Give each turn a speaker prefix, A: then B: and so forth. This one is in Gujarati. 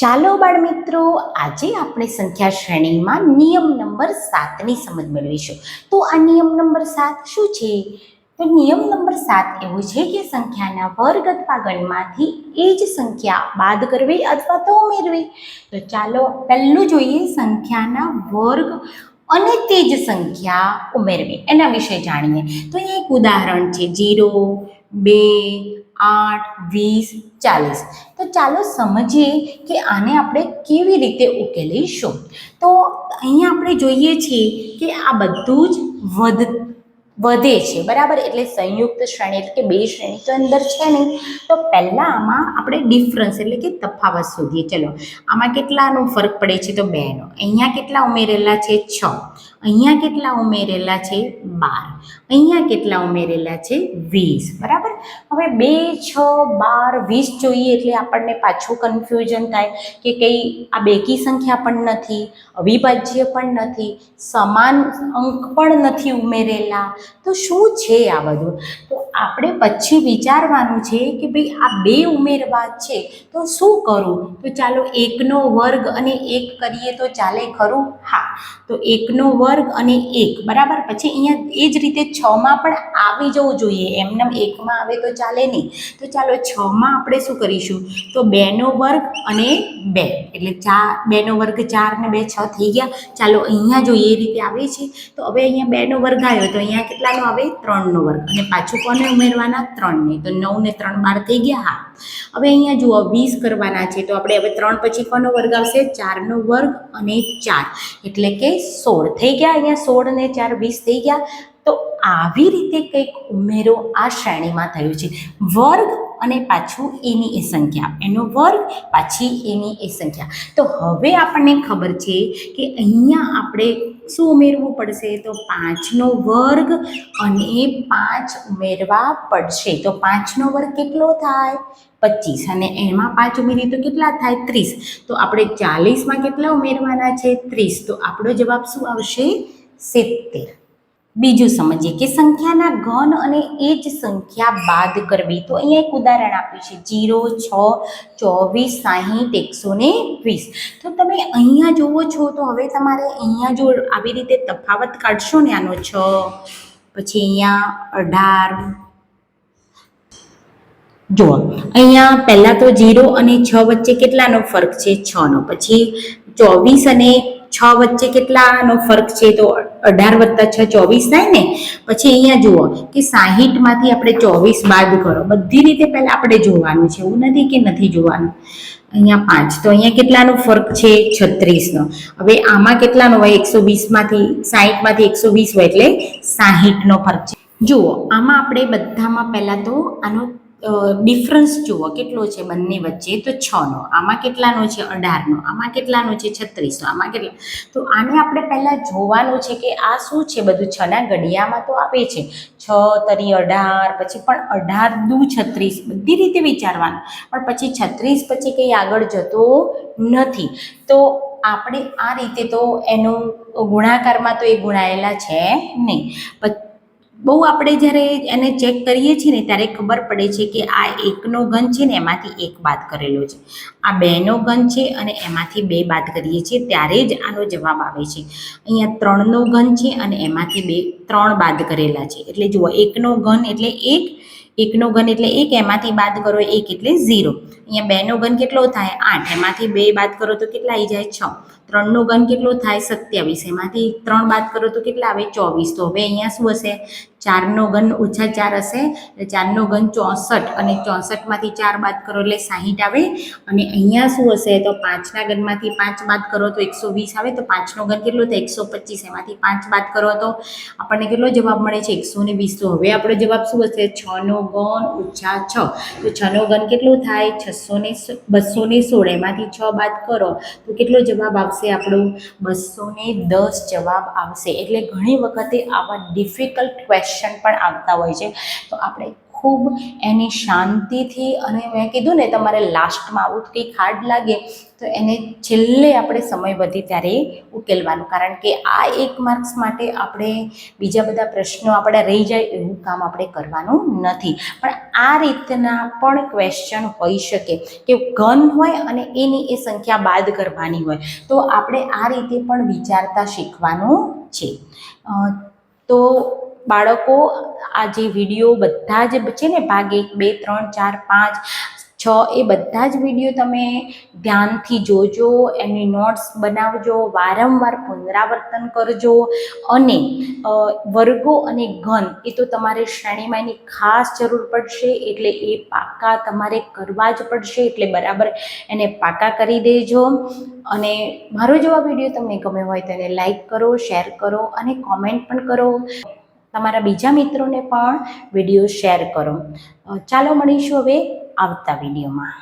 A: ચાલો બાળ મિત્રો આજે આપણે સંખ્યા શ્રેણીમાં નિયમ નંબર સાતની સમજ મેળવીશું. તો આ નિયમ નંબર સાત શું છે? તો નિયમ નંબર સાત એવો છે કે સંખ્યાના વર્ગ અથવા ગણમાંથી એ જ સંખ્યા બાદ કરવી અથવા તો ઉમેરવી. તો ચાલો પહેલું જોઈએ સંખ્યાના વર્ગ અને તે જ સંખ્યા ઉમેરવી. એના વિશે જાણીએ. તો અહીંયા એક ઉદાહરણ છે, જીરો બે, આઠ, વીસ, ચાલીસ. તો ચાલો સમજીએ કે આને આપણે કેવી રીતે ઉકેલીશું. તો અહીંયા આપણે જોઈએ છીએ કે આ બધું જ વધ વધે છે, બરાબર? એટલે સંયુક્ત શ્રેણી એટલે કે બે શ્રેણી તો અંદર છે નહીં. તો પહેલાં આમાં આપણે ડિફરન્સ એટલે કે તફાવત શોધીએ. ચલો, આમાં કેટલાનો ફરક પડે છે તો બેનો. અહીંયા કેટલા ઉમેરેલા છે? છ. અહીંયા કેટલા ઉમેરેલા છે? બાર. અહીંયા કેટલા ઉમેરેલા છે? વીસ. બરાબર? હવે બે, છ, બાર, વીસ જોઈએ એટલે આપણને પાછું કન્ફ્યુઝન થાય કે કઈ આ બેકી સંખ્યા પણ નથી, અવિભાજ્ય પણ નથી, સમાન અંક પણ નથી ઉમેરેલા. તો શું છે આ બધું? તો આપણે પછી વિચારવાનું છે કે ભાઈ આ બે ઉમેરવા છે, તો શું કરું? તો ચાલો એકનો વર્ગ અને એક કરીએ તો ચાલે ખરું? હા. તો એકનો વર્ગ અને એક, બરાબર? પછી અહીંયા એ જ રીતે છમાં પણ આવી જવું જોઈએ. એમને એકમાં આવે તો ચાલે નહીં. તો ચાલો છમાં આપણે શું કરીશું? તો બેનો વર્ગ અને બે. એટલે ચાર, બેનો વર્ગ ચાર ને બે છ થઈ ગયા. ચાલો અહીંયા જોઈએ એ રીતે આવે છે, તો હવે અહીંયા બેનો વર્ગ આવ્યો, તો અહીંયા કેટલાનો આવે? ત્રણનો વર્ગ. અને પાછું કોને ઉમેરવાના ત્રણને તો નવ ને ત્રણ બાર થઈ ગયા, હા. હવે અહીંયા જુઓ, વીસ કરવાના છે, તો આપણે હવે ત્રણ પછી કોનો વર્ગ આવશે? ચારનો વર્ગ અને ચાર, એટલે કે સોળ. થઈ ગયા અહીંયા સોળ ને ચાર, વીસ થઈ ગયા. તો આવી રીતે કંઈક ઉમેરો આ શ્રેણીમાં થયું છે. વર્ગ અને પાછું એની એ સંખ્યા. એનો વર્ગ, પાછી એની એ સંખ્યા. તો હવે આપણને ખબર છે કે અહીંયા આપણે શું ઉમેરવું પડશે? તો પાંચનો વર્ગ અને પાંચ ઉમેરવા પડશે. તો પાંચનો વર્ગ કેટલો થાય? પચીસ. અને એમાં પાંચ ઉમેરીએ તો કેટલા થાય? ત્રીસ. તો આપણે ચાલીસમાં કેટલા ઉમેરવાના છે? ત્રીસ. તો આપણો જવાબ શું આવશે? સિત્તેર. બીજું સમજીએ કે સંખ્યાના ઘન અને એ જ સંખ્યા બાદ કરવી. તો અહીંયા એક ઉદાહરણ આપ્યું છે. જીરો, છ, ચોવીસ, સાહીઠ, એકસો ને વીસ. તો તમે અહીંયા જુઓ છો તો હવે તમારે અહીંયા જો આવી રીતે તફાવત કાઢશો ને આનો છ, પછી અહીંયા અઢાર. જુઓ, અહીંયા પહેલાં તો જીરો અને છ વચ્ચે કેટલાનો ફરક છે? છનો. પછી ચોવીસ અને છ વચ્ચે કેટલાનો ફરક છે? તો અઢાર વત્તા છ ચોવીસ થાય ને? પછી અહીંયા જુઓ કે સાહીઠમાંથી આપણે ચોવીસ બાદ કરો. બધી રીતે પહેલાં આપણે જોવાનું છે. એવું નથી કે નથી જોવાનું. અહીંયા પાંચ. તો અહીંયા કેટલાનો ફરક છે? છત્રીસનો. હવે આમાં કેટલાનો હોય? એકસો વીસમાંથી સાહીઠમાંથી એકસો વીસ હોય એટલે સાહીઠનો ફરક છે. જુઓ, આમાં આપણે બધામાં પહેલાં તો આનો ડિફરન્સ જુઓ, કેટલો છે બંને વચ્ચે? તો છનો. આમાં કેટલાનો છે? અઢારનો. આમાં કેટલાનો છે? છત્રીસનો. આમાં કેટલા? તો આને આપણે પહેલાં જોવાનું છે કે આ શું છે? બધું છના ઘડિયામાં તો આવે છે. છ, તરી અઢાર, પછી પણ અઢાર, દુ, છત્રીસ, બધી રીતે વિચારવાનું. પણ પછી છત્રીસ પછી કંઈ આગળ જતો નથી. તો આપણે આ રીતે તો એનું ગુણાકારમાં તો એ ગુણાયેલા છે નહીં. બહુ આપણે જ્યારે એને ચેક કરીએ છીએ ને, ત્યારે ખબર પડે છે કે આ એકનો ઘન છે ને, એમાંથી એક બાદ કરેલો છે. આ બેનો ઘન છે અને એમાંથી બે બાદ કરીએ છીએ, ત્યારે જ આનો જવાબ આવે છે. અહીંયા ત્રણનો ઘન છે અને એમાંથી બે, ત્રણ બાદ કરેલા છે. એટલે જુઓ, એકનો ઘન એટલે એક, એકનો ઘન એટલે એક, એમાંથી બાદ કરો એક એટલે ઝીરો. અહીંયા બેનો ઘન કેટલો થાય? આઠ. એમાંથી બે બાદ કરો તો કેટલા આવી જાય? છ. ત્રણનો ઘન કેટલો થાય? સત્યાવીસ. એમાંથી ત્રણ બાદ કરો તો કેટલા આવે? ચોવીસ. તો હવે અહીંયા શું હશે? ચારનો ઘન ઓછા ચાર હશે, એટલે ચારનો ઘન ચોસઠ. અને ચોસઠમાંથી ચાર બાદ કરો એટલે સાહીઠ આવે. અને અહીંયા શું હશે? તો પાંચના ઘનમાંથી પાંચ બાદ કરો તો એકસો વીસ આવે. તો પાંચનો ઘન કેટલો થાય? એકસો પચીસ. એમાંથી પાંચ બાદ કરો તો આપણને કેટલો જવાબ મળે છે? એકસો ને વીસ. તો હવે આપણો જવાબ શું હશે? છનો ઘન ઓછા છ. તો છનો ઘન કેટલો થાય? છસો ને બસો ને સોળ. એમાંથી છ બાદ કરો તો કેટલો જવાબ આવશે? આપણો બસો દસ જવાબ આવશે. એટલે ઘણી વખતે આવા ડિફિકલ્ટ ક્વેશ્ચન પણ આવતા હોય છે. તો આપણે ખૂબ એની શાંતિથી અને મેં કીધું ને તમારે લાસ્ટમાં આવું કંઈક હાર્ડ લાગે, તો એને છેલ્લે આપણે સમય વધે ત્યારે ઉકેલવાનું. કારણ કે આ એક માર્ક્સ માટે આપણે બીજા બધા પ્રશ્નો આપણે રહી જાય એવું કામ આપણે કરવાનું નથી. પણ આ રીતના પણ ક્વેશ્ચન હોઈ શકે કે ઘન હોય અને એની એ સંખ્યા બાદ કરવાની હોય. તો આપણે આ રીતે પણ વિચારતા શીખવાનું છે. તો બાળકો આ જે વીડિયો બધા જ છે ને ભાગ એક, બે, ત્રણ, ચાર, પાંચ, છ, એ બધા જ વીડિયો તમે ધ્યાનથી જોજો, એની નોટ્સ બનાવજો, વારંવાર પુનરાવર્તન કરજો અને વર્ગો અને ઘન એ તો તમારે શ્રેણીમાં એની ખાસ જરૂર પડશે એટલે એ પાકા તમારે કરવા જ પડશે એટલે બરાબર એને પાકા કરી દેજો અને મારો જો આ વીડિયો તમને ગમ્યો હોય તો એને લાઈક કરો શેર કરો અને કોમેન્ટ પણ કરો. તમારા બીજા મિત્રોને પણ વીડિયો શેર કરો. ચાલો મળીશું હવે આવતા વિડીયોમાં.